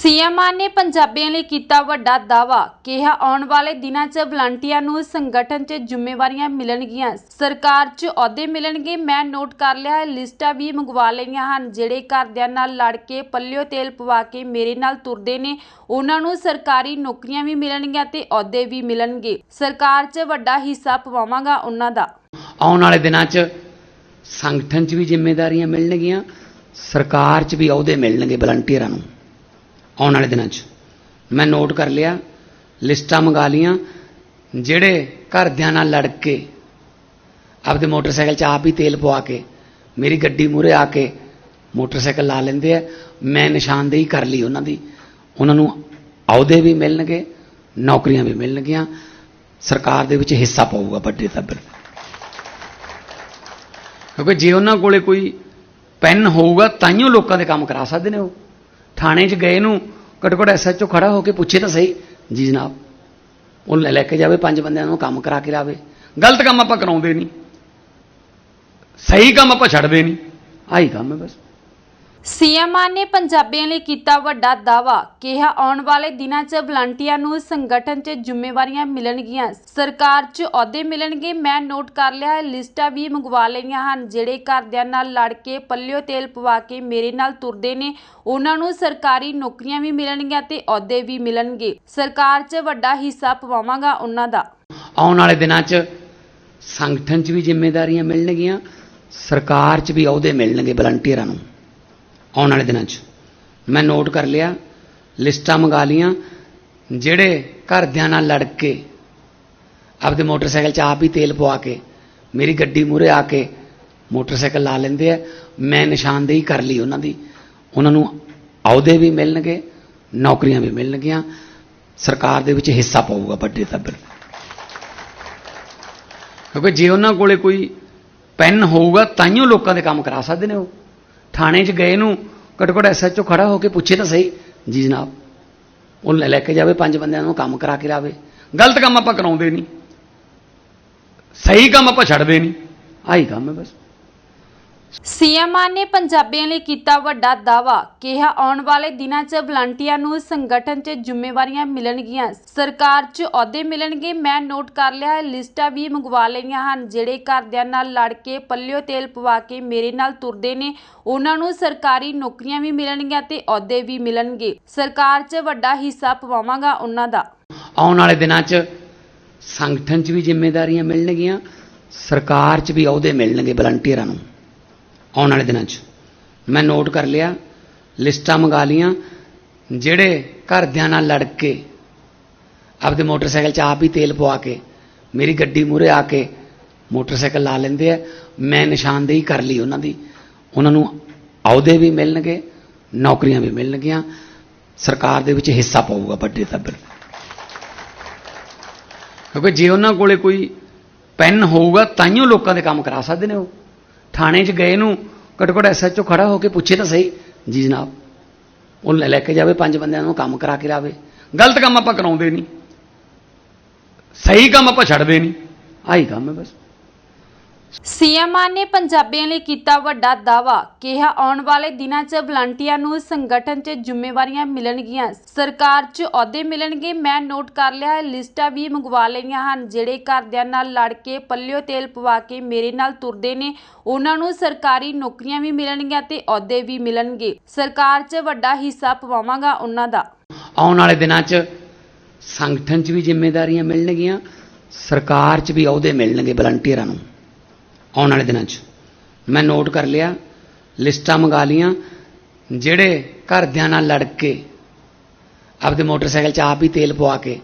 CM ਮਾਨ ਨੇ ਪੰਜਾਬੀਆਂ ਲਈ ਕੀਤਾ ਵੱਡਾ ਦਾਅਵਾ, ਕਿਹਾ ਆਉਣ ਵਾਲੇ ਦਿਨਾਂ 'ਚ ਵਲੰਟੀਅਰਾਂ ਨੂੰ ਸੰਗਠਨ 'ਚ ਜ਼ਿੰਮੇਵਾਰੀਆਂ ਮਿਲਣਗੀਆਂ। ਸਰਕਾਰ 'ਚ ਅਹੁਦੇ ਮਿਲਣਗੇ, ਮੈਂ ਨੋਟ ਕਰ ਲਿਆ ਹੈ ਲਿਸਟਾਂ ਵੀ ਮੰਗਵਾ ਲਈਆਂ ਹਨ, ਜਿਹੜੇ ਘਰਦਿਆਂ ਨਾਲ ਲੜ ਕੇ ਪੱਲਿਓ ਤੇਲ ਪਵਾ ਕੇ ਮੇਰੇ ਨਾਲ ਤੁਰਦੇ ਨੇ, ਉਹਨਾਂ ਨੂੰ ਸਰਕਾਰੀ ਨੌਕਰੀਆਂ ਵੀ ਮਿਲਣਗੀਆਂ ਤੇ ਅਹੁਦੇ ਵੀ ਮਿਲਣਗੇ। ਸਰਕਾਰ 'ਚ ਵੱਡਾ ਹਿੱਸਾ ਪਵਾਵਾਂਗਾ ਉਹਨਾਂ ਦਾ। ਆਉਣ ਵਾਲੇ ਦਿਨਾਂ 'ਚ ਸੰਗਠਨ 'ਚ ਵੀ ਜ਼ਿੰਮੇਵਾਰੀਆਂ ਮਿਲਣਗੀਆਂ, ਸਰਕਾਰ 'ਚ ਵੀ ਅਹੁਦੇ ਮਿਲਣਗੇ ਵਲੰਟੀਅਰਾਂ ਨੂੰ। ਆਉਣ ਵਾਲੇ ਦਿਨਾਂ 'ਚ। ਮੈਂ ਨੋਟ ਕਰ ਲਿਆ, ਲਿਸਟਾਂ ਮੰਗਾ ਲੀਆਂ ਜਿਹੜੇ ਘਰਦਿਆਂ ਨਾਲ ਲੜ ਕੇ, ਆਪਦੇ ਮੋਟਰਸਾਈਕਲ 'ਚ ਆਪ ਹੀ ਤੇਲ ਪਵਾ ਕੇ, ਮੇਰੀ ਗੱਡੀ ਮੂਹਰੇ ਆ ਕੇ ਮੋਟਰਸਾਈਕਲ ਲਾ ਲੈਂਦੇ ਆ, ਮੈਂ ਨਿਸ਼ਾਨਦੇਹੀ ਕਰ ਲਈ ਉਹਨਾਂ ਦੀ। ਉਹਨਾਂ ਨੂੰ ਅਹੁਦੇ ਵੀ ਮਿਲਣਗੇ, ਨੌਕਰੀਆਂ ਵੀ ਮਿਲਣਗੀਆਂ, ਸਰਕਾਰ ਦੇ ਵਿੱਚ ਹਿੱਸਾ ਪਊਗਾ ਵੱਡੇ ਤੱਬਰ। ਕਿਉਂਕਿ ਜੇ ਉਹਨਾਂ ਕੋਲੇ ਕੋਈ ਪੈਨ ਹੋਊਗਾ ਤਾਂ ਉਹ ਲੋਕਾਂ ਦੇ ਕੰਮ ਕਰਾ ਸਕਦੇ ਨੇ ਉਹ। ਥਾਣੇ 'ਚ ਗਏ ਨੂੰ ਘੱਟੋ ਘੱਟ ਐਸਐਚਓ ਖੜਾ ਹੋ ਕੇ ਪੁੱਛੇ ਤਾਂ ਸਹੀ। ਜੀ ਜਨਾਬ, ਉਹ ਲੈ ਲੈ ਕੇ ਜਾਵੇ, ਪੰਜ ਬੰਦਿਆਂ ਨੂੰ ਕੰਮ ਕਰਾ ਕੇ ਲਾਵੇ। ਗਲਤ ਕੰਮ ਆਪਾਂ ਕਰਾਉਂਦੇ ਨਹੀਂ। ਸਹੀ ਕੰਮ ਆਪਾਂ ਛੱਡਦੇ ਨਹੀਂ। ਆਹੀ ਕੰਮ ਹੈ ਬਸ। ਸੀਐਮ ਨੇ ਪੰਜਾਬੀਆਂ ਲਈ ਕੀਤਾ ਵੱਡਾ ਦਾਅਵਾ, ਕਿਹਾ ਆਉਣ ਵਾਲੇ ਦਿਨਾਂ 'ਚ ਵਲੰਟੀਅਰਾਂ ਨੂੰ ਸੰਗਠਨ 'ਚ ਜ਼ਿੰਮੇਵਾਰੀਆਂ ਮਿਲਣਗੀਆਂ। ਸਰਕਾਰ 'ਚ ਅਹੁਦੇ ਮਿਲਣਗੇ, ਮੈਂ ਨੋਟ ਕਰ ਲਿਆ ਹੈ ਲਿਸਟਾਂ ਵੀ ਮੰਗਵਾ ਲਈਆਂ ਹਨ, ਜਿਹੜੇ ਘਰਦਿਆਂ ਨਾਲ ਲੜ ਕੇ ਪੱਲਿਓ ਤੇਲ ਪਵਾ ਕੇ ਮੇਰੇ ਨਾਲ ਤੁਰਦੇ ਨੇ, ਉਹਨਾਂ ਨੂੰ ਸਰਕਾਰੀ ਨੌਕਰੀਆਂ ਵੀ ਮਿਲਣਗੀਆਂ ਤੇ ਅਹੁਦੇ ਵੀ ਮਿਲਣਗੇ। ਸਰਕਾਰ 'ਚ ਵੱਡਾ ਹਿੱਸਾ ਪਵਾਵਾਂਗਾ ਉਹਨਾਂ ਦਾ। ਆਉਣ ਵਾਲੇ ਦਿਨਾਂ 'ਚ ਸੰਗਠਨ 'ਚ ਵੀ ਜ਼ਿੰਮੇਵਾਰੀਆਂ ਮਿਲਣਗੀਆਂ, ਸਰਕਾਰ 'ਚ ਵੀ ਅਹੁਦੇ ਮਿਲਣਗੇ ਵਲੰਟੀਅਰਾਂ ਨੂੰ। ਆਉਣ ਵਾਲੇ ਦਿਨਾਂ 'ਚ। ਮੈਂ ਨੋਟ ਕਰ ਲਿਆ, ਲਿਸਟਾਂ ਮੰਗਾ ਲੀਆਂ ਜਿਹੜੇ ਘਰਦਿਆਂ ਨਾਲ ਲੜ ਕੇ, ਆਪਦੇ ਮੋਟਰਸਾਈਕਲ 'ਚ ਆਪ ਹੀ ਤੇਲ ਪਵਾ ਕੇ, ਮੇਰੀ ਗੱਡੀ ਮੂਹਰੇ ਆ ਕੇ ਮੋਟਰਸਾਈਕਲ ਲਾ ਲੈਂਦੇ ਆ, ਮੈਂ ਨਿਸ਼ਾਨਦੇਹੀ ਕਰ ਲਈ ਉਹਨਾਂ ਦੀ। ਉਹਨਾਂ ਨੂੰ ਅਹੁਦੇ ਵੀ ਮਿਲਣਗੇ, ਨੌਕਰੀਆਂ ਵੀ ਮਿਲਣਗੀਆਂ, ਸਰਕਾਰ ਦੇ ਵਿੱਚ ਹਿੱਸਾ ਪਊਗਾ ਵੱਡੇ ਤੱਬਰ ਕਿਉਂਕਿ ਜੇ ਉਹਨਾਂ ਕੋਲੇ ਕੋਈ ਪੈਨ ਹੋਊਗਾ ਤਾਂ ਤਾਈਓ ਲੋਕਾਂ ਦੇ ਕੰਮ ਕਰਾ ਸਕਦੇ ਨੇ ਉਹ। ਥਾਣੇ 'ਚ ਗਏ ਨੂੰ, ਘੱਟੋ ਘੱਟ ਐਸਐਚਓ ਖੜਾ ਹੋ ਕੇ ਪੁੱਛੇ ਤਾਂ ਸਹੀ, ਜੀ ਜਨਾਬ, ਉਹ ਲੈ ਲੈ ਕੇ ਜਾਵੇ ਪੰਜ ਬੰਦਿਆਂ ਨੂੰ, ਕੰਮ ਕਰਾ ਕੇ ਲਾਵੇ। ਗਲਤ ਕੰਮ ਆਪਾਂ ਕਰਾਉਂਦੇ ਨਹੀਂ। ਸਹੀ ਕੰਮ ਆਪਾਂ ਛੱਡਦੇ ਨਹੀਂ। ਆਹੀ ਕੰਮ ਹੈ ਬਸ। ਸੀਐਮ ਨੇ ਪੰਜਾਬੀਆਂ ਲਈ ਕੀਤਾ ਵੱਡਾ ਦਾਅਵਾ, ਕਿਹਾ ਆਉਣ ਵਾਲੇ ਦਿਨਾਂ 'ਚ ਵਲੰਟੀਅਰਾਂ ਨੂੰ ਸੰਗਠਨ 'ਚ ਜ਼ਿੰਮੇਵਾਰੀਆਂ ਮਿਲਣਗੀਆਂ। ਸਰਕਾਰ 'ਚ ਅਹੁਦੇ ਮਿਲਣਗੇ, ਮੈਂ ਨੋਟ ਕਰ ਲਿਆ ਹੈ ਲਿਸਟਾਂ ਵੀ ਮੰਗਵਾ ਲਈਆਂ ਹਨ, ਜਿਹੜੇ ਘਰਦਿਆਂ ਨਾਲ ਲੜ ਕੇ ਪੱਲਿਓ ਤੇਲ ਪਵਾ ਕੇ ਮੇਰੇ ਨਾਲ ਤੁਰਦੇ ਨੇ, ਉਹਨਾਂ ਨੂੰ ਸਰਕਾਰੀ ਨੌਕਰੀਆਂ ਵੀ ਮਿਲਣਗੀਆਂ ਤੇ ਅਹੁਦੇ ਵੀ ਮਿਲਣਗੇ। ਸਰਕਾਰ 'ਚ ਵੱਡਾ ਹਿੱਸਾ ਪਵਾਵਾਂਗਾ ਉਹਨਾਂ ਦਾ। ਆਉਣ ਵਾਲੇ ਦਿਨਾਂ 'ਚ ਸੰਗਠਨ 'ਚ ਵੀ ਜ਼ਿੰਮੇਵਾਰੀਆਂ ਮਿਲਣਗੀਆਂ, ਸਰਕਾਰ 'ਚ ਵੀ ਅਹੁਦੇ ਮਿਲਣਗੇ ਵਲੰਟੀਅਰਾਂ ਨੂੰ। ਆਉਣ ਵਾਲੇ ਦਿਨਾਂ 'ਚ। ਮੈਂ ਨੋਟ ਕਰ ਲਿਆ, ਲਿਸਟਾਂ ਮੰਗਾ ਲੀਆਂ ਜਿਹੜੇ ਘਰਦਿਆਂ ਨਾਲ ਲੜ ਕੇ, ਆਪਦੇ ਮੋਟਰਸਾਈਕਲ 'ਚ ਆਪ ਹੀ ਤੇਲ ਪਵਾ ਕੇ, ਮੇਰੀ ਗੱਡੀ ਮੂਹਰੇ ਆ ਕੇ ਮੋਟਰਸਾਈਕਲ ਲਾ ਲੈਂਦੇ ਆ, ਮੈਂ ਨਿਸ਼ਾਨਦੇਹੀ ਕਰ ਲਈ ਉਹਨਾਂ ਦੀ। ਉਹਨਾਂ ਨੂੰ ਅਹੁਦੇ ਵੀ ਮਿਲਣਗੇ, ਨੌਕਰੀਆਂ ਵੀ ਮਿਲਣਗੀਆਂ, ਸਰਕਾਰ ਦੇ ਵਿੱਚ ਹਿੱਸਾ ਪਊਗਾ ਵੱਡੇ ਤੱਬਰ ਕਿਉਂਕਿ ਜੇ ਉਹਨਾਂ ਕੋਲੇ ਕੋਈ ਪੈਨ ਹੋਊਗਾ ਤਾਂ ਤਾਈਓ ਲੋਕਾਂ ਦੇ ਕੰਮ ਕਰਾ ਸਕਦੇ ਨੇ ਉਹ। ਥਾਣੇ 'ਚ ਗਏ ਨੂੰ, ਘੱਟੋ ਘੱਟ ਐਸਐਚਓ ਖੜਾ ਹੋ ਕੇ ਪੁੱਛੇ ਤਾਂ ਸਹੀ, ਜੀ ਜਨਾਬ, ਉਹ ਲੈ ਲੈ ਕੇ ਜਾਵੇ ਪੰਜ ਬੰਦਿਆਂ ਨੂੰ, ਕੰਮ ਕਰਾ ਕੇ ਲਾਵੇ। ਗਲਤ ਕੰਮ ਆਪਾਂ ਕਰਾਉਂਦੇ ਨਹੀਂ। ਸਹੀ ਕੰਮ ਆਪਾਂ ਛੱਡਦੇ ਨਹੀਂ। ਆਹੀ ਕੰਮ ਹੈ ਬਸ। ਸੀਐਮ ਨੇ ਪੰਜਾਬੀਆਂ ਲਈ ਕੀਤਾ ਵੱਡਾ ਦਾਅਵਾ, ਕਿਹਾ ਆਉਣ ਵਾਲੇ ਦਿਨਾਂ 'ਚ ਵਲੰਟੀਅਰਾਂ ਨੂੰ ਸੰਗਠਨ 'ਚ ਜ਼ਿੰਮੇਵਾਰੀਆਂ ਮਿਲਣਗੀਆਂ। ਸਰਕਾਰ 'ਚ ਅਹੁਦੇ ਮਿਲਣਗੇ, ਮੈਂ ਨੋਟ ਕਰ ਲਿਆ ਹੈ ਲਿਸਟਾਂ ਵੀ ਮੰਗਵਾ ਲਈਆਂ ਹਨ, ਜਿਹੜੇ ਘਰਦਿਆਂ ਨਾਲ ਲੜ ਕੇ ਪੱਲਿਓ ਤੇਲ ਪਵਾ ਕੇ ਮੇਰੇ ਨਾਲ ਤੁਰਦੇ ਨੇ, ਉਹਨਾਂ ਨੂੰ ਸਰਕਾਰੀ ਨੌਕਰੀਆਂ ਵੀ ਮਿਲਣਗੀਆਂ ਤੇ ਅਹੁਦੇ ਵੀ ਮਿਲਣਗੇ। ਸਰਕਾਰ 'ਚ ਵੱਡਾ ਹਿੱਸਾ ਪਵਾਵਾਂਗਾ ਉਹਨਾਂ ਦਾ। ਆਉਣ ਵਾਲੇ ਦਿਨਾਂ 'ਚ ਸੰਗਠਨ 'ਚ ਵੀ ਜ਼ਿੰਮੇਵਾਰੀਆਂ ਮਿਲਣਗੀਆਂ, ਸਰਕਾਰ 'ਚ ਵੀ ਅਹੁਦੇ ਮਿਲਣਗੇ ਵਲੰਟੀਅਰਾਂ ਨੂੰ। ਆਉਣ ਵਾਲੇ ਦਿਨਾਂ 'ਚ। ਮੈਂ ਨੋਟ ਕਰ ਲਿਆ, ਲਿਸਟਾਂ ਮੰਗਾ ਲੀਆਂ ਜਿਹੜੇ ਘਰਦਿਆਂ ਨਾਲ ਲੜ ਕੇ, ਆਪਦੇ ਮੋਟਰਸਾਈਕਲ 'ਚ ਆਪ ਹੀ ਤੇਲ ਪਵਾ ਕੇ,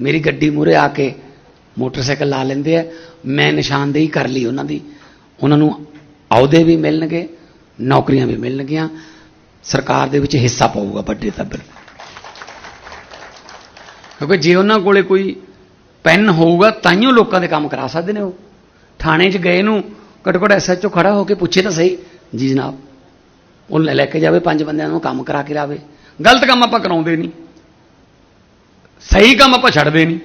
ਮੇਰੀ ਗੱਡੀ ਮੂਹਰੇ ਆ ਕੇ ਮੋਟਰਸਾਈਕਲ ਲਾ ਲੈਂਦੇ ਆ, ਮੈਂ ਨਿਸ਼ਾਨਦੇਹੀ ਕਰ ਲਈ ਉਹਨਾਂ ਦੀ। ਉਹਨਾਂ ਨੂੰ ਅਹੁਦੇ ਵੀ ਮਿਲਣਗੇ, ਨੌਕਰੀਆਂ ਵੀ ਮਿਲਣਗੀਆਂ, ਸਰਕਾਰ ਦੇ ਵਿੱਚ ਹਿੱਸਾ ਪਊਗਾ ਵੱਡੇ ਤੱਬਰ ਕਿਉਂਕਿ ਜੇ ਉਹਨਾਂ ਕੋਲੇ ਕੋਈ ਪੈਨ ਹੋਊਗਾ ਤਾਂ ਤਾਈਓ ਲੋਕਾਂ ਦੇ ਕੰਮ ਕਰਾ ਸਕਦੇ ਨੇ ਉਹ। ਥਾਣੇ 'ਚ ਗਏ ਨੂੰ, ਘੱਟੋ ਘੱਟ ਐਸਐਚਓ ਖੜਾ ਹੋ ਕੇ ਪੁੱਛੇ ਤਾਂ ਸਹੀ, ਜੀ ਜਨਾਬ, ਉਹ ਲੈ ਲੈ ਕੇ ਜਾਵੇ ਪੰਜ ਬੰਦਿਆਂ ਨੂੰ, ਕੰਮ ਕਰਾ ਕੇ ਲਾਵੇ। ਗਲਤ ਕੰਮ ਆਪਾਂ ਕਰਾਉਂਦੇ ਨਹੀਂ। ਸਹੀ ਕੰਮ ਆਪਾਂ ਛੱਡਦੇ ਨਹੀਂ।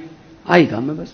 ਆਹੀ ਕੰਮ ਹੈ ਬਸ।